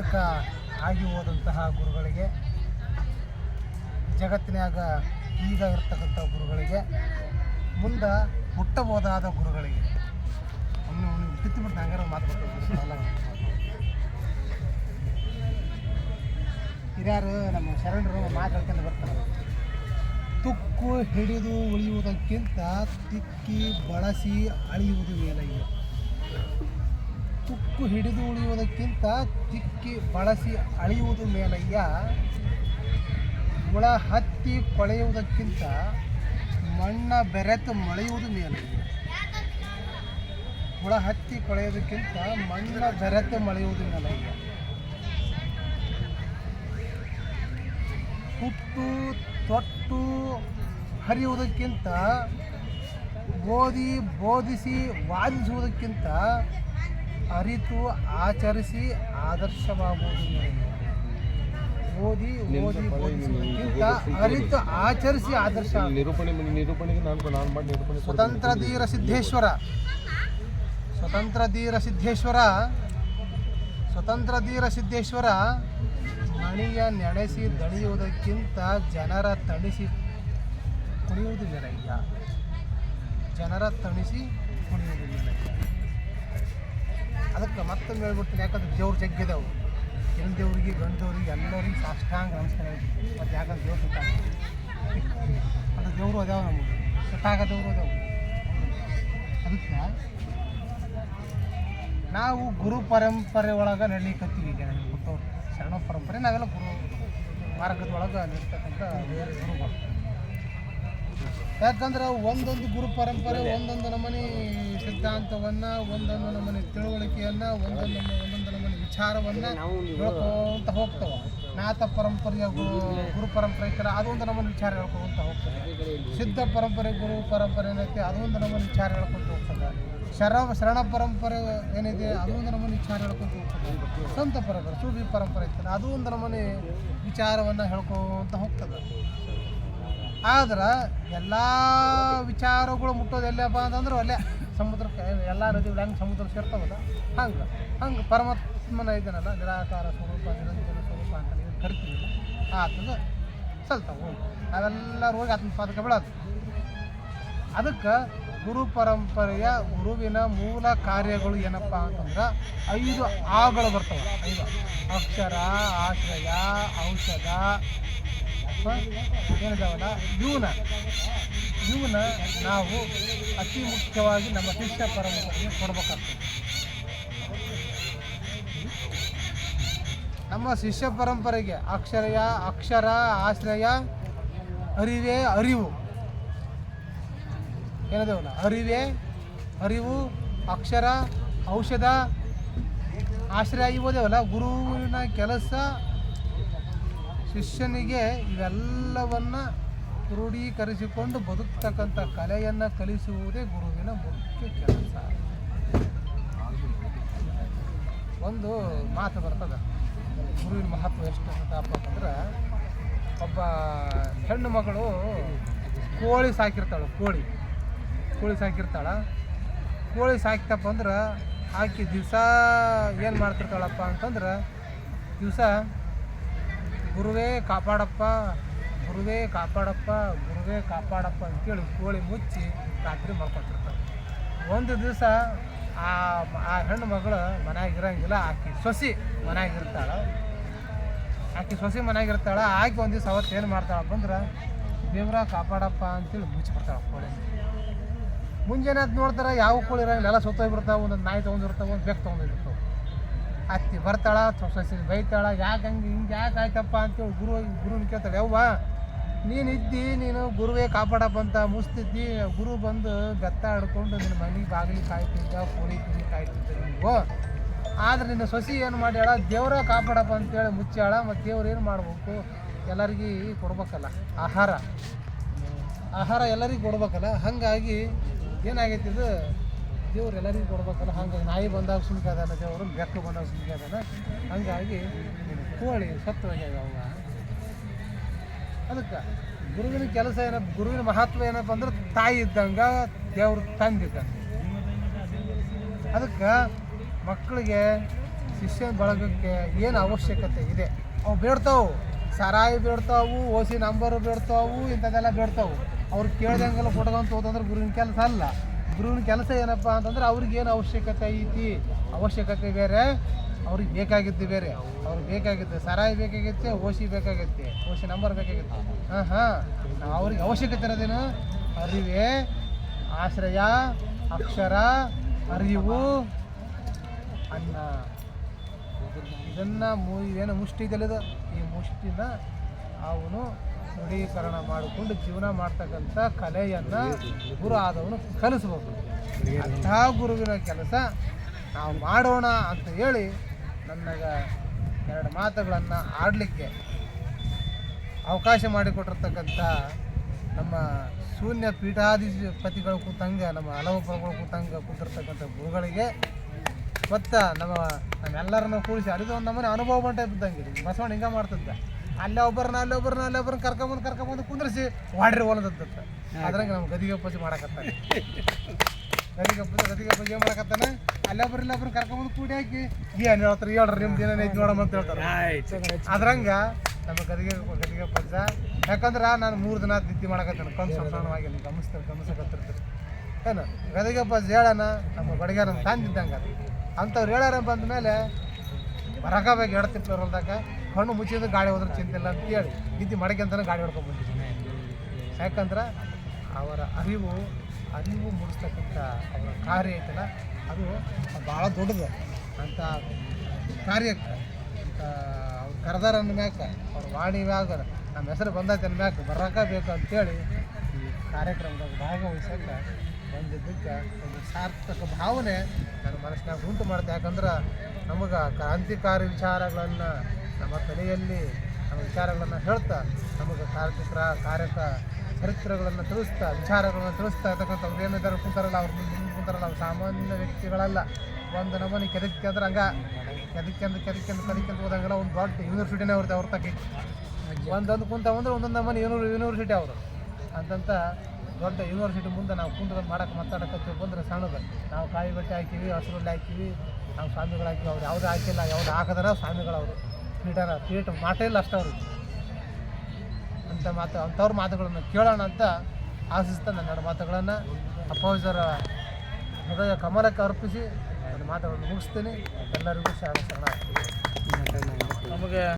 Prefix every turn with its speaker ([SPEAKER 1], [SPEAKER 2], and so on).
[SPEAKER 1] ಮುದುಕ ಆಗಿ ಹೋದಂತಹ ಗುರುಗಳಿಗೆ ಜಗತ್ತಿನಾಗ ಈಗ ಇರ್ತಕ್ಕಂಥ ಗುರುಗಳಿಗೆ, ಮುಂದೆ ಹುಟ್ಟಬಹುದಾದ ಗುರುಗಳಿಗೆ. ಅವನು ಅವನು ಬಿಟ್ಟು ಬಿಟ್ಟು ಹಂಗಾರ ಮಾತಾಡ್ತಾರೆ ಹಿರಿಯರು, ನಮ್ಮ ಶರಣರು ಮಾತಾಡ್ಕೊಂಡು ಬರ್ತಾರೆ. ತುಕ್ಕು ಹಿಡಿದು ಉಳಿಯುವುದಕ್ಕಿಂತ ತಿಕ್ಕಿ ಬಳಸಿ ಅಳಿಯುವುದು ಮೇಲಯ್ಯ. ತುಕ್ಕು ಹಿಡಿದು ಉಳಿಯುವುದಕ್ಕಿಂತ ತಿಕ್ಕಿ ಬಳಸಿ ಅಳಿಯುವುದು ಮೇಲಯ್ಯ. ಹುಳ ಹತ್ತಿ ಕೊಳೆಯುವುದಕ್ಕಿಂತ ಮಣ್ಣ ಬೆರೆತು ಮಳೆಯುವುದು ಮೇಲಯ್ಯ. ಹುಳ ಹತ್ತಿ ಕೊಳೆಯೋದಕ್ಕಿಂತ ಮಣ್ಣ ಬೆರೆತು ಮಳೆಯುವುದು ಮೇಲಯ್ಯ. ಹುಟ್ಟು, ತೊಟ್ಟು ಹರಿಯುವುದಕ್ಕಿಂತ ಓದಿ ಬೋಧಿಸಿ ವಾದಿಸುವುದಕ್ಕಿಂತ ಅರಿತು ಆಚರಿಸಿ ಆದರ್ಶವಾಗುವುದು ಓದಿ ಓದಿ ಬೋಧಿಸುವುದಕ್ಕಿಂತ ಅರಿತು ಆಚರಿಸಿ ಆದರ್ಶ.
[SPEAKER 2] ನಿರೂಪಣೆ ನಿರೂಪಣೆಗೆ ನಾನು ನಾನು ಮಾಡಿ ನಿರೂಪಣೆ
[SPEAKER 1] ಸ್ವತಂತ್ರ ಧೀರ ಸಿದ್ದೇಶ್ವರ ಸ್ವತಂತ್ರ ಧೀರ ಸಿದ್ದೇಶ್ವರ ಸ್ವತಂತ್ರ ಧೀರ ಸಿದ್ದೇಶ್ವರ ಮಣಿಯ ನಡೆಸಿ ದಣಿಯುವುದಕ್ಕಿಂತ ಜನರ ತಣಿಸಿ ಕುಣಿಯುವುದಿಲ್ಲ ಮೇಲಯ್ಯ ಜನರ ತಣಿಸಿ ಕುಣಿಯುವುದಿಲ್ಲ ಅದಕ್ಕೆ ಮತ್ತೊಂದು ಹೇಳ್ಬಿಡ್ತೀನಿ ಯಾಕಂದ್ರೆ ದೇವ್ರ ಜಗ್ಗಿದವು. ಹೆಣ್ಣು ದೇವ್ರಿಗೆ, ಗಂಡು ದೇವ್ರಿಗೆ ಎಲ್ಲರಿಗೆ ಸಾಷ್ಟಾಂಗ ನಮಸ್ಕಾರ ಮತ್ತು ಯಾಕಂದ್ರೆ ದೇವ್ರು ಸುತ್ತಾಗ ಅದು ದೇವರು ಅದಾವ ನಮಗೆ. ಸುತ್ತಾಗ ದೇವರು ಅದಾವು. ಅದಕ್ಕೆ ನಾವು ಗುರು ಪರಂಪರೆ ಒಳಗೆ ನಡೀಕತ್ತೀವಿ ಈಗ ಗೊತ್ತವ್ರು ಶರಣ ಪರಂಪರೆ, ನಾವೆಲ್ಲ ಗುರು ಮಾರ್ಗದೊಳಗೆ ನಡೀತಕ್ಕಂಥ ಗುರುಗಳು. ಯಾಕಂದ್ರೆ ಒಂದೊಂದು ಗುರು ಪರಂಪರೆ, ಒಂದೊಂದು ನಮೂನಿ ಸಿದ್ಧಾಂತವನ್ನು ಒಂದೊಂದು ನಮ್ಮನೆ ತಿಳುವಳಿಕೆಯನ್ನು ಒಂದೊಂದು ಒಂದೊಂದು ನಮ್ಮನೆ ವಿಚಾರವನ್ನ ಹೇಳ್ಕೊಂತ ಹೋಗ್ತಾವ. ನಾಥ ಪರಂಪರೆಯ ಗುರು ಗುರು ಪರಂಪರೆ ಐತಲ್ಲ ಅದೊಂದು ನಮ್ಮನ್ನು ವಿಚಾರ ಹೇಳ್ಕೊಂತ ಹೋಗ್ತದೆ. ಸಿದ್ಧ ಪರಂಪರೆ, ಗುರು ಪರಂಪರೆ ಏನೈತೆ, ಅದೊಂದು ನಮ್ಮನ್ನು ವಿಚಾರ ಹೇಳ್ಕೊಂತ ಹೋಗ್ತದೆ. ಶರ ಶರಣ ಪರಂಪರೆ ಏನಿದೆ, ಅದೊಂದು ನಮ್ಮನ್ನು ವಿಚಾರ ಹೇಳ್ಕೊಂತ ಹೋಗ್ತದೆ. ಸಂತ ಪರಂಪರೆ ಸೂಫಿ ಪರಂಪರೆ ಐತಲ್ಲ ಅದು ಒಂದು ನಮ್ಮನೆ ವಿಚಾರವನ್ನು ಹೇಳ್ಕೊಂತ ಹೋಗ್ತದೆ. ಆದ್ರೆ ಎಲ್ಲ ವಿಚಾರಗಳು ಮುಟ್ಟೋದು ಎಲ್ಲಪ್ಪ ಅಂತಂದ್ರೆ ಅಲ್ಲೇ. ಸಮುದ್ರಕ್ಕೆ, ಎಲ್ಲ ನದಿಗಳು ಹೆಂಗೆ ಸಮುದ್ರ ಸೇರ್ತಾವಲ್ಲ, ಹಂಗೆ ಹಂಗೆ ಪರಮಾತ್ಮನ ಇದನ್ನಲ್ಲ, ನಿರಾಕಾರ ಸ್ವರೂಪ ನಿರಂಜನ ಸ್ವರೂಪ ಅಂತ ಏನು ಕರಿತೀವಿಲ್ಲ ಆತದ ಸಲ್ತಾವು. ಅವೆಲ್ಲ ಹೋಗಿ ಆತನ ಪಾದಕ ಬೀಳೋದು. ಅದಕ್ಕೆ ಗುರು ಪರಂಪರೆಯ ಗುರುವಿನ ಮೂಲ ಕಾರ್ಯಗಳು ಏನಪ್ಪ ಅಂತಂದ್ರೆ ಐದು ಆಗಳು ಬರ್ತವೆ. ಐದು. ಅಕ್ಷರ, ಆಶ್ರಯ, ಔಷಧ. ಏನಿದಾವಲ್ಲ? ಇವನ. ಇವನ ನಾವು ಅತಿ ಮುಖ್ಯವಾಗಿ ನಮ್ಮ ಶಿಷ್ಯ ಪರಂಪರೆಗೆ ಕೊಡಬೇಕಾಗ್ತದೆ. ನಮ್ಮ ಶಿಷ್ಯ ಪರಂಪರೆಗೆ ಅಕ್ಷರಯ, ಅಕ್ಷರ, ಆಶ್ರಯ, ಅರಿವೇ ಅರಿವು. ಏನದೇವಲ್ಲ ಅರಿವೇ ಅರಿವು, ಅಕ್ಷರ, ಔಷಧ, ಆಶ್ರಯ ಇವುದೇವಲ್ಲ ಗುರುವಿನ ಕೆಲಸ, ಶಿಷ್ಯನಿಗೆ ಇವೆಲ್ಲವನ್ನ ಕ್ರೋಢೀಕರಿಸಿಕೊಂಡು ಬದುಕ್ತಕ್ಕಂಥ ಕಲೆಯನ್ನು ಕಲಿಸುವುದೇ ಗುರುವಿನ ಮುಖ್ಯ ಕೆಲಸ. ಒಂದು ಮಾತು ಬರ್ತದೆ. ಗುರುವಿನ ಮಹತ್ವ ಎಷ್ಟು ಅಂತಂದ್ರೆ ಒಬ್ಬ ಹೆಣ್ಣು ಮಗಳು ಕೋಳಿ ಸಾಕಿರ್ತಾಳೆ, ಕೋಳಿ. ಕೋಳಿ ಸಾಕಿರ್ತಾಳ. ಕೋಳಿ ಸಾಕಿತಪ್ಪ ಅಂದ್ರೆ ಆಕೆ ದಿವಸ ಏನು ಮಾಡ್ತಿರ್ತಾಳಪ್ಪ ಅಂತಂದ್ರೆ, ದಿವಸ ಗುರುವೇ ಕಾಪಾಡಪ್ಪ ಗುರುವೇ ಕಾಪಾಡಪ್ಪ ಗುರುವೇ ಕಾಪಾಡಪ್ಪ ಅಂತೇಳಿ ಕೋಳಿ ಮುಚ್ಚಿ ರಾತ್ರಿ ಮಲ್ಕೊತಿರ್ತಾರೆ ಒಂದು ದಿವಸ ಆ ಆ ಹೆಣ್ಣು ಮಗಳು ಮನ್ಯಾಗ ಇರಂಗಿಲ್ಲ, ಆಕೆ ಸೊಸಿ ಮನ್ಯಾಗ ಇರ್ತಾಳೆ. ಆಕೆ ಸೊಸಿ ಮನ್ಯಾಗ ಇರ್ತಾಳೆ ಆಕೆ ಒಂದು ದಿವಸ ಅವತ್ತು ಏನು ಮಾಡ್ತಾಳಪ್ಪ ಅಂದ್ರೆ ದೇವ್ರ ಕಾಪಾಡಪ್ಪ ಅಂತೇಳಿ ಮುಚ್ಚಿಬಿಡ್ತಾಳೆ ಕೋಳಿ. ಮುಂಜಾನೆ ಅದು ನೋಡ್ತಾರೆ ಯಾವ ಕೋಳಿ ಇರಂಗಿಲ್ಲ, ಎಲ್ಲ ಸುತ್ತೋಗ್ಬಿಡ್ತಾವೆ ಒಂದೊಂದು ನಾಯಿ ತೊಗೊಂಡಿರ್ತಾವೆ ಒಂದು ಬೆಕ್ಕು ತೊಗೊಂಡಿರ್ತಾವೆ ಅತ್ತಿ ಬರ್ತಾಳ, ಸೊಸಿ ಬೈತಾಳ, ಯಾಕೆ ಹಂಗೆ ಹಿಂಗೆ, ಯಾಕೆ ಆಯ್ತಪ್ಪ ಅಂತೇಳಿ ಗುರು, ಗುರುನ ಕೇಳ್ತಾಳೆ, ಯವ್ವ ನೀನು ಇದ್ದಿ ನೀನು ಗುರುವೇ ಕಾಪಾಡಪ್ಪ ಅಂತ ಮುಸ್ತಿದ್ದಿ ಗುರು ಬಂದು ಬೆತ್ತ ಆಡ್ಕೊಂಡು ನಿನ್ನ ಮನೆಗೆ ಬಾಗಿಲಿ ಕಾಯ್ತಿದ್ದ ಕೋಳಿ ತಿಂಡಿ ಕಾಯ್ತಿದ್ದ ನೀವು. ಆದ್ರೆ ನಿನ್ನ ಸೊಸಿ ಏನು ಮಾಡ್ಯಾಳ? ದೇವ್ರ ಕಾಪಾಡಪ್ಪ ಅಂತೇಳಿ ಮುಚ್ಚ್ಯಾಳ ಮತ್ತು ದೇವ್ರು ಏನು ಮಾಡಬೇಕು? ಎಲ್ಲರಿಗೂ ಕೊಡ್ಬೇಕಲ್ಲ, ಆಹಾರ. ಆಹಾರ ಎಲ್ಲರಿಗೂ ಕೊಡ್ಬೇಕಲ್ಲ, ಹಾಗಾಗಿ ಏನಾಗೈತಿ ಇದು? ದೇವ್ರು ಎಲ್ಲರಿಗೂ ಕೊಡ್ಬೇಕಲ್ಲ, ಹಾಗಾಗಿ ನಾಯಿ ಬಂದಾಗ ಸುಮ್ಕೆ ಅದಾನ, ದೇವರು ಬೆಕ್ಕು ಬಂದಾಗ ಸುಮ್ಕೆ ಅದಾನ. ಹಾಗಾಗಿ ಕೋಳಿ ಸತ್ತು ಹೋಗ್ಯಾವ ಅವ ಅದಕ್ಕೆ ಗುರುವಿನ ಕೆಲಸ ಏನಪ್ಪ ಗುರುವಿನ ಮಹತ್ವ ಏನಪ್ಪ ಅಂದ್ರೆ ತಾಯಿ ಇದ್ದಂಗೆ ದೇವ್ರ ತಂದಿದ್ದಂಗೆ ಅದಕ್ಕೆ ಮಕ್ಕಳಿಗೆ ಶಿಷ್ಯನ ಬಳಗಕ್ಕೆ ಏನು ಅವಶ್ಯಕತೆ ಇದೆ? ಅವು ಬೇಡ್ತಾವು. ಸರಾಯಿ ಬೇಡ್ತಾವು, ಓಸಿ ನಂಬರ್ ಬೇಡ್ತಾವು, ಇಂಥದ್ದೆಲ್ಲ ಬೇಡ್ತಾವು. ಅವ್ರು ಕೇಳ್ದಂಗೆಲ್ಲ ಕೊಡೋದಂತ ಹೋದಂದ್ರೆ ಗುರುವಿನ ಕೆಲಸ ಅಲ್ಲ. ಗುರುವಿನ ಕೆಲಸ ಏನಪ್ಪ ಅಂತಂದ್ರೆ ಅವ್ರಿಗೇನು ಅವಶ್ಯಕತೆ ಐತಿ? ಅವಶ್ಯಕತೆ ಬೇರೆ, ಅವ್ರಿಗೆ ಬೇಕಾಗಿದ್ದು ಬೇರೆ. ಅವ್ರಿಗೆ ಬೇಕಾಗಿದ್ದು ಸರಾಯಿ ಬೇಕಾಗಿತ್ತೆ, ಓಸಿ ಬೇಕಾಗತ್ತೆ, ಓಸಿ ನಂಬರ್ ಬೇಕಾಗಿತ್ತು. ಹಾಂ ಹಾಂ ಅವ್ರಿಗೆ ಅವಶ್ಯಕತೆ ಇರೋದೇನು? ಅರಿವೆ, ಆಶ್ರಯ, ಅಕ್ಷರ, ಅರಿವು, ಅನ್ನ. ಇದನ್ನು ಮು ಏನು ಮುಷ್ಟಿ ತಿಳಿದು ಈ ಮುಷ್ಟಿನ ಅವನು ದೃಢೀಕರಣ ಮಾಡಿಕೊಂಡು ಜೀವನ ಮಾಡ್ತಕ್ಕಂಥ ಕಲೆಯನ್ನು ಗುರು ಆದವನು ಕಲಿಸ್ಬೋದು ಅಂಥ ಗುರುವಿನ ಕೆಲಸ ನಾವು ಮಾಡೋಣ ಅಂತ ಹೇಳಿ ನನಗೆ ಎರಡು ಮಾತುಗಳನ್ನು ಆಡಲಿಕ್ಕೆ ಅವಕಾಶ ಮಾಡಿಕೊಟ್ಟಿರ್ತಕ್ಕಂಥ ನಮ್ಮ ಶೂನ್ಯ ಪೀಠಾಧಿಪತಿಗಳು ಕೂತಂಗೆ ನಮ್ಮ ಹಲವು ಪ್ರಭುಗಳು ಕೂತಂಗೆ ಕೂತಿರ್ತಕ್ಕಂಥ ಗುರುಗಳಿಗೆ ಮತ್ತು ನಮ್ಮ ನಮ್ಮೆಲ್ಲರನ್ನು ಕೂಡಿಸಿ ಅಡಿದು ಒಂದು ನಮ್ಮನೆ ಅನುಭವ ಬಂಟ ಇದ್ದಂಗೆ ಇದು. ಬಸವಣ್ಣ ಹಿಂಗೆ ಮಾಡ್ತಿದ್ದ. ಅಲ್ಲೇ ಒಬ್ಬರನ್ನ ಅಲ್ಲೇ ಒಬ್ಬರನ್ನ ಅಲ್ಲೇ ಒಬ್ಬರನ್ನ ಕರ್ಕೊಂಬಂದು ಕರ್ಕೊಂಬಂದು ಕುಂದ್ರಿಸಿ ವಾಡ್ರಿ ಹೊಲದತ್ತ ಅದ್ರಂಗೆ ನಮ್ಮ ಗದಿಗೆ ಪೂಜೆ ಮಾಡಕತ್ತಾನೆ ಗದಿಗೆ ಪೂಜೆ ಗದಿಗೆ ಮಾಡಕತ್ತಾನ? ಅಲ್ಲೊಬ್ರು ಇಲ್ಲೊಬ್ರು ಕರ್ಕೊಂಬಂದು ಕೂಡಿ ಹಾಕಿ. ಏನು ಹೇಳ್ತಾರೆ ಹೇಳ್ರಿ ನಿಮ್ದು ಐತಿ ನೋಡಮ್ಮ ಅಂತ ಹೇಳ್ತಾರೆ. ಅದ್ರಂಗ ನಮ್ಮ ಗದಿಗೆ ಗದಿಗೆ ಪಂಚ ಯಾಕಂದ್ರೆ ನಾನು ಮೂರು ದಿನ ನಿದ್ದೆ ಮಾಡಕತ್ತೇನೆ. ಸಣ್ಣ ಸಣ್ಣವಾಗಿ ನೀವು ಗಮನಿಸ್ತಾರೆ ಗಮನಿಸಕತ್ತಿರ್ತೀರಿ ಏನು? ಗದಿಗೆ ಪಂಚ ಹೇಳೋಣ ನಮ್ಮ ಬಡಿಗಾರ ತಂದಿದ್ದಂಗೆ ಅದು. ಅಂಥವ್ರು ಹೇಳ್ಯಾರ ಬಂದ ಮೇಲೆ ಬರಕಬೇಕು ತಿಪ್ಪಲು ಹೊಲ್ದಾಗ ಕಣ್ಣು ಮುಚ್ಚಿದ್ರೆ ಗಾಡಿ ಹೋದ್ರೆ ಚಿಂತೆ ಇಲ್ಲ ಅಂತ ಹೇಳಿ. ನಿದ್ದೆ ಮಡಕೆಂತಾನೆ ಗಾಡಿ ಹೊಡ್ಕೊಂಡ್ಬಂದಿದ್ದೀನಿ ಯಾಕಂದ್ರೆ ಅವರ ಅರಿವು ಅರಿವು ಮೂಡಿಸ್ತಕ್ಕಂಥ ಅವರ ಕಾರ್ಯ ಐತಲ್ಲ, ಅದು ಭಾಳ ದೊಡ್ಡದು. ಅಂತ ಕಾರ್ಯಕ್ಕೆ ಅವ್ರು ಕರೆದಾರ ಅಂದ ಮ್ಯಾಕ, ಅವ್ರ ವಾಣಿ ಮ್ಯಾಗ, ನಮ್ಮ ಹೆಸರು ಬಂದೈತೆ ಅಂದ ಮ್ಯಾಕ ಬರಕ ಬೇಕು ಅಂತೇಳಿ ಈ ಕಾರ್ಯಕ್ರಮದಾಗ ಭಾಗವಹಿಸಕ್ಕೆ ಬಂದಿದ್ದಕ್ಕೆ ಒಂದು ಸಾರ್ಥಕ ಭಾವನೆ ನನ್ನ ಮನಸ್ಸಿನಾಗ ಉಂಟು ಮಾಡುತ್ತೆ. ಯಾಕಂದ್ರೆ ನಮಗೆ ಕ್ರಾಂತಿಕಾರಿ ವಿಚಾರಗಳನ್ನು ನಮ್ಮ ತಲೆಯಲ್ಲಿ ನಮ್ಮ ವಿಚಾರಗಳನ್ನು ಹೇಳ್ತಾ, ನಮಗೆ ಕಾರ್ಯಕ್ರ ಕಾರ್ಯಕ ಚರಿತ್ರೆಗಳನ್ನು ತಿಳಿಸ್ತಾ, ವಿಚಾರಗಳನ್ನು ತಿಳಿಸ್ತಾ ಇರ್ತಕ್ಕಂಥ ಅವ್ರು ಏನಿದ್ದಾರೆ ಕುಂತಾರಲ್ಲ, ಅವ್ರು ಕುಂತಾರಲ್ಲ, ಅವ್ರು ಸಾಮಾನ್ಯ ವ್ಯಕ್ತಿಗಳಲ್ಲ. ಒಂದು ನಮೂನಿ ಕೆದಕ್ಕೆ ಅಂದ್ರೆ ಹಂಗ ಕೆದಕ್ಕೆಂದು ಕೆದಕ್ಕೆಂದು ಕದಕ್ಕೆಂದು ಹೋದಂಗೆಲ್ಲ ಒಂದು ದೊಡ್ಡ ಯೂನಿವರ್ಸಿಟಿನೇ ಅವ್ರದ್ದು ಅವ್ರ ತಕ್ಕೆ ಒಂದೊಂದು ಕುಂತಾವಂದ್ರೆ ಒಂದೊಂದು ನಮೂನಿ ಯೂನಿವರ್ ಯೂನಿವರ್ಸಿಟಿ ಅವರು. ಅಂತಂತ ದೊಡ್ಡ ಯೂನಿವರ್ಸಿಟಿ ಮುಂದೆ ನಾವು ಕುಂತದ ಮಾಡಕ್ಕೆ ಮಾತಾಡಕತ್ತೀವಿ, ಬಂದ್ರೆ ಸಣ್ಣದು. ನಾವು ಕಾಯಿ ಬಟ್ಟೆ ಹಾಕಿವಿ, ಹಸಿರುಳ್ಳಿ ಹಾಕಿವಿ, ನಾವು ಸ್ವಾಮಿಗಳು ಹಾಕಿವಿ ಅವ್ರು ಯಾವುದು ಹಾಕಿಲ್ಲ, ಯಾವ್ದು ಹಾಕಿದಾರ ಸ್ವಾಮಿಗಳವರು. ಪೀಠನ ಪೀಠ ಮಾಟೇ ಇಲ್ಲ ಅಷ್ಟೇ ಅಂತ ಮಾತು ಅಂಥವ್ರ ಮಾತುಗಳನ್ನು ಕೇಳೋಣ ಅಂತ ಆಶಿಸ್ತಾ ನನ್ನ ಎರಡು ಮಾತುಗಳನ್ನು. ಅಪೋಸರ ಹೃದಯ ಕಮಲಕ್ಕೆ ಅರ್ಪಿಸಿ ನನ್ನ ಮಾತುಗಳನ್ನು ಮುಗಿಸ್ತೀನಿ. ಎಲ್ಲರಿಗೂ ಶರಣ ಶರಣ ನಮಗೆ